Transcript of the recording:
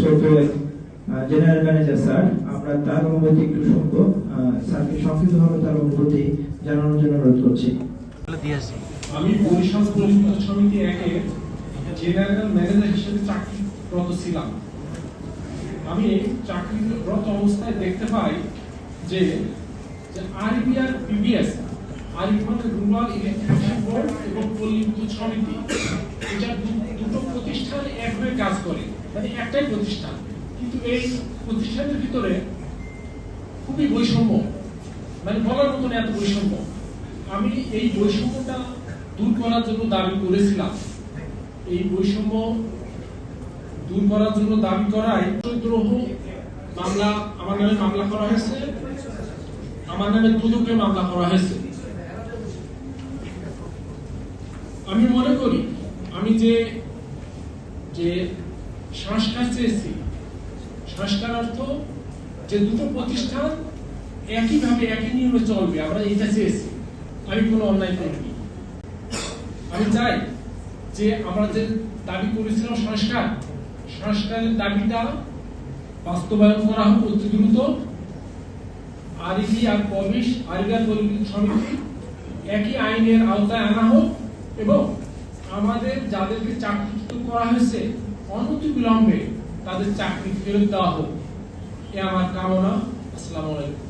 Software general manager sir, আমরা তার অনুভূতি একটু শুনব। স্যারকে সংক্ষিপ্তভাবে তার অনুভূতি জানানোর জন্য অনুরোধ করছি। আমি বরিশাল পরিবহন সমিতি একে জেনারেল ম্যানেজার হিসেবে চাকরিরত ছিলাম। আমি চাকরিরত অবস্থায় দেখতে পাই যে আরবিআর পিবিএস আরিফ মানে রুরাল ইলেকট্রিসিটি বোর্ড এবং পল্লী বিদ্যুৎ সমিতি এটা দুটো প্রতিষ্ঠান এক হয়ে কাজ করে। মানে একটাই প্রতিষ্ঠান। কিন্তু এই প্রতিষ্ঠানের ভিতরে খুবই বৈষম্য। মানে বলার মতন এত বৈষম্য। আমি এই বৈষম্যটা দূর করার জন্য দাবি করেছিলাম। এই বৈষম্য দূর করার জন্য দাবি করায় মামলা, আমার নামে মামলা করা হয়েছে। আমার নামে দুদকে মামলা করা হয়েছে। আমি মনে করি আমি যে যে সংস্কার চেয়েছি, সংস্কার অর্থ যে দুটো প্রতিষ্ঠান একইভাবে একই নিয়মে চলবে, আমরা এটা চেয়েছি। আমি কোনো অন্যায় করিনি। আমি চাই যে আমরা যে দাবি করেছিলাম সংস্কার, সংস্কারের দাবিটা বাস্তবায়ন করা হোক অতি দ্রুত। আরিফি আর কমিশ আরিগার পরিবেশ সমিতি একই আইনের আওতায় আনা হোক এবং আমাদের যাদেরকে চাকরিচ্যুত করা হয়েছে, অনতি বিলম্বে তাদের চাকরি ফেরত দেওয়া হোক। এ আমার কামনা। আসসালামু আলাইকুম।